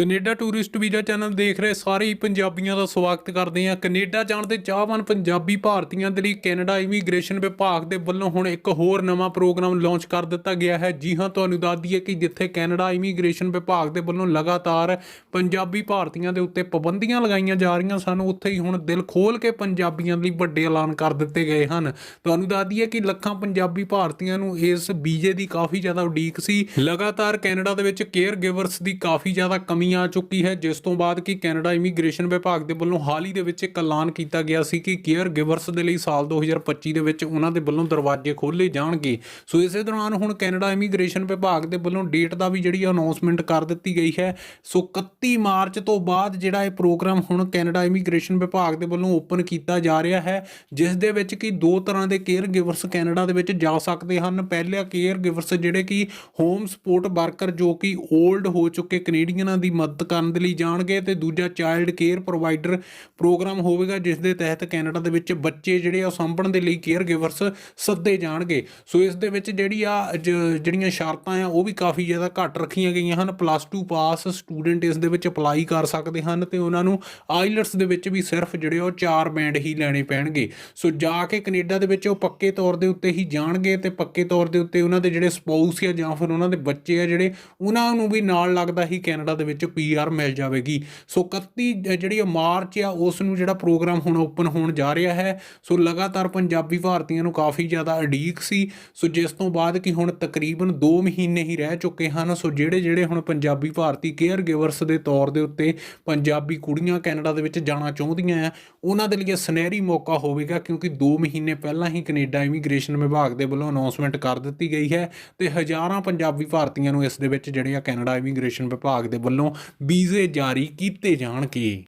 Canada tourist visa channel ਦੇਖ ਰਹੇ ਸਾਰੇ ਹੀ ਪੰਜਾਬੀਆਂ ਦਾ ਸਵਾਗਤ ਕਰਦੇ ਹਾਂ। ਕੈਨੇਡਾ ਜਾਣ ਦੇ ਚਾਹਵਾਨ ਪੰਜਾਬੀ ਭਾਰਤੀਆਂ ਦੇ ਲਈ ਕੈਨੇਡਾ ਇਮੀਗ੍ਰੇਸ਼ਨ ਵਿਭਾਗ ਦੇ ਵੱਲੋਂ ਹੁਣ ਇੱਕ ਹੋਰ ਨਵਾਂ ਪ੍ਰੋਗਰਾਮ ਲਾਂਚ ਕਰ ਦਿੱਤਾ ਗਿਆ ਹੈ। ਜੀ ਹਾਂ, ਤੁਹਾਨੂੰ ਦੱਸ ਦਈਏ ਕਿ ਜਿੱਥੇ ਕੈਨੇਡਾ ਇਮੀਗ੍ਰੇਸ਼ਨ ਵਿਭਾਗ ਦੇ ਵੱਲੋਂ ਲਗਾਤਾਰ ਪੰਜਾਬੀ ਭਾਰਤੀਆਂ ਦੇ ਉੱਤੇ ਪਾਬੰਦੀਆਂ ਲਗਾਈਆਂ ਜਾ ਰਹੀਆਂ ਸਨ, ਉੱਥੇ ਹੀ ਹੁਣ ਦਿਲ ਖੋਲ ਕੇ ਪੰਜਾਬੀਆਂ ਲਈ ਵੱਡੇ ਐਲਾਨ ਕਰ ਦਿੱਤੇ ਗਏ ਹਨ। ਤੁਹਾਨੂੰ ਦੱਸ ਦਈਏ ਕਿ ਲੱਖਾਂ ਪੰਜਾਬੀ ਭਾਰਤੀਆਂ ਨੂੰ ਇਸ ਵੀਜ਼ੇ ਦੀ ਕਾਫੀ ਜ਼ਿਆਦਾ ਉਡੀਕ ਸੀ। ਲਗਾਤਾਰ ਕੈਨੇਡਾ ਦੇ ਵਿੱਚ ਕੇਅਰ ਗਿਵਰਸ ਦੀ ਕਾਫੀ ਜ਼ਿਆਦਾ ਕਮੀ ਆ ਚੁੱਕੀ ਹੈ, ਜਿਸ ਤੋਂ ਬਾਅਦ ਕਿ ਕੈਨੇਡਾ ਇਮੀਗ੍ਰੇਸ਼ਨ ਵਿਭਾਗ ਦੇ ਵੱਲੋਂ ਹਾਲ ਹੀ ਦੇ ਵਿੱਚ ਇੱਕ ਐਲਾਨ ਕੀਤਾ ਗਿਆ ਸੀ ਕਿ ਕੇਅਰ ਗਿਵਰਸ ਦੇ ਲਈ ਸਾਲ 2025 ਦੇ ਵਿੱਚ ਉਹਨਾਂ ਦੇ ਵੱਲੋਂ ਦਰਵਾਜ਼ੇ ਖੋਲ੍ਹੇ ਜਾਣਗੇ। ਸੋ ਇਸੇ ਦੌਰਾਨ ਹੁਣ ਕੈਨੇਡਾ ਇਮੀਗ੍ਰੇਸ਼ਨ ਵਿਭਾਗ ਦੇ ਵੱਲੋਂ ਡੇਟ ਦਾ ਵੀ ਜਿਹੜੀ ਅਨਾਉਂਸਮੈਂਟ ਕਰ ਦਿੱਤੀ ਗਈ ਹੈ। ਸੋ 31 ਮਾਰਚ ਤੋਂ ਬਾਅਦ ਜਿਹੜਾ ਇਹ ਪ੍ਰੋਗਰਾਮ ਹੁਣ ਕੈਨੇਡਾ ਇਮੀਗ੍ਰੇਸ਼ਨ ਵਿਭਾਗ ਦੇ ਵੱਲੋਂ ਓਪਨ ਕੀਤਾ ਜਾ ਰਿਹਾ ਹੈ, ਜਿਸ ਦੇ ਵਿੱਚ ਕਿ ਦੋ ਤਰ੍ਹਾਂ ਦੇ ਕੇਅਰ ਗਿਵਰਸ ਕੈਨੇਡਾ ਦੇ ਵਿੱਚ ਜਾ ਸਕਦੇ ਹਨ। ਪਹਿਲਾ ਕੇਅਰ ਗਿਵਰਸ ਜਿਹੜੇ ਕਿ ਹੋਮ ਸਪੋਰਟ ਵਰਕਰ ਜੋ ਕਿ 올ਡ ਹੋ ਚੁੱਕੇ ਕੈਨੇਡੀਅਨਾਂ ਦੀ ਮਦਦ ਕਰਨ ਦੇ ਲਈ ਜਾਣਗੇ ਤੇ ਦੂਜਾ ਚਾਈਲਡ ਕੇਅਰ ਪ੍ਰੋਵਾਈਡਰ ਪ੍ਰੋਗਰਾਮ ਹੋਵੇਗਾ, ਜਿਸ ਦੇ ਤਹਿਤ ਕੈਨੇਡਾ ਦੇ ਵਿੱਚ ਬੱਚੇ ਜਿਹੜੇ ਆ ਸਾਂਭਣ ਦੇ ਲਈ ਕੇਅਰ ਗਿਵਰਸ ਸੱਦੇ ਜਾਣਗੇ। ਸੋ ਇਸ ਦੇ ਵਿੱਚ ਜਿਹੜੀ ਆ ਜ- ਜਿਹੜੀਆਂ ਸ਼ਰਤਾਂ ਆ, ਉਹ ਵੀ ਕਾਫੀ ਜ਼ਿਆਦਾ ਘੱਟ ਰੱਖੀਆਂ ਗਈਆਂ ਹਨ। ਪਲੱਸ 2 ਪਾਸ ਸਟੂਡੈਂਟ ਇਸ ਦੇ ਵਿੱਚ ਅਪਲਾਈ ਕਰ ਸਕਦੇ ਹਨ ਤੇ ਉਹਨਾਂ ਨੂੰ ਆਈਲਟਸ ਦੇ ਵਿੱਚ ਵੀ ਸਿਰਫ ਜਿਹੜੇ ਉਹ ਚਾਰ ਬੈਂਡ ਹੀ ਲੈਣੇ ਪੈਣਗੇ। ਸੋ ਜਾ ਕੇ ਕੈਨੇਡਾ ਦੇ ਵਿੱਚ ਉਹ ਪੱਕੇ ਤੌਰ ਦੇ ਉੱਤੇ ਹੀ ਜਾਣਗੇ ਤੇ ਪੱਕੇ ਤੌਰ ਦੇ ਉੱਤੇ ਉਹਨਾਂ ਦੇ ਜਿਹੜੇ ਸਪਾਊਸ ਆ ਜਾਂ ਫਿਰ ਉਹਨਾਂ ਦੇ ਬੱਚੇ ਆ ਜਿਹੜੇ, ਉਹਨਾਂ ਨੂੰ ਵੀ ਨਾਲ ਲੱਗਦਾ ਹੀ ਕੈਨੇਡਾ ਦੇ ਵਿੱਚ ਪੀਆਰ ਮਿਲ ਜਾਵੇਗੀ। ਸੋ 31 ਜਿਹੜੀ ਉਹ ਮਾਰਚ ਆ ਉਸ ਨੂੰ ਜਿਹੜਾ ਪ੍ਰੋਗਰਾਮ ਹੁਣ ਓਪਨ ਹੋਣ ਜਾ ਰਿਹਾ ਹੈ, ਸੋ ਲਗਾਤਾਰ ਪੰਜਾਬੀ ਭਾਰਤੀਆਂ ਨੂੰ ਕਾਫੀ ਜ਼ਿਆਦਾ ਅਡੀਕ ਸੀ। ਸੋ ਜਿਸ ਤੋਂ ਬਾਅਦ ਕਿ ਹੁਣ ਤਕਰੀਬਨ 2 ਮਹੀਨੇ ਹੀ ਰਹਿ ਚੁੱਕੇ ਹਨ, ਸੋ ਜਿਹੜੇ ਜਿਹੜੇ ਹੁਣ ਪੰਜਾਬੀ ਭਾਰਤੀ ਕੇਅਰ ਗਿਵਰਸ ਦੇ ਤੌਰ ਦੇ ਉੱਤੇ ਪੰਜਾਬੀ ਕੁੜੀਆਂ ਕੈਨੇਡਾ ਦੇ ਵਿੱਚ ਜਾਣਾ ਚਾਹੁੰਦੀਆਂ ਆ, ਉਹਨਾਂ ਦੇ ਲਈ ਇਹ ਸੁਨਹਿਰੀ ਮੌਕਾ ਹੋਵੇਗਾ, ਕਿਉਂਕਿ 2 ਮਹੀਨੇ ਪਹਿਲਾਂ ਹੀ ਕੈਨੇਡਾ ਇਮੀਗ੍ਰੇਸ਼ਨ ਵਿਭਾਗ ਦੇ ਵੱਲੋਂ ਅਨਾਉਂਸਮੈਂਟ ਕਰ ਦਿੱਤੀ ਗਈ ਹੈ ਤੇ ਹਜ਼ਾਰਾਂ ਪੰਜਾਬੀ ਭਾਰਤੀਆਂ ਨੂੰ ਇਸ ਦੇ ਵਿੱਚ ਜਿਹੜੇ ਆ ਕੈਨੇਡਾ ਇਮੀਗ੍ਰੇਸ਼ਨ ਵਿਭਾਗ ਦੇ ਵੱਲੋਂ ਵੱਲੋਂ ਵੀਜ਼ੇ ਜਾਰੀ ਕੀਤੇ ਜਾਣਗੇ।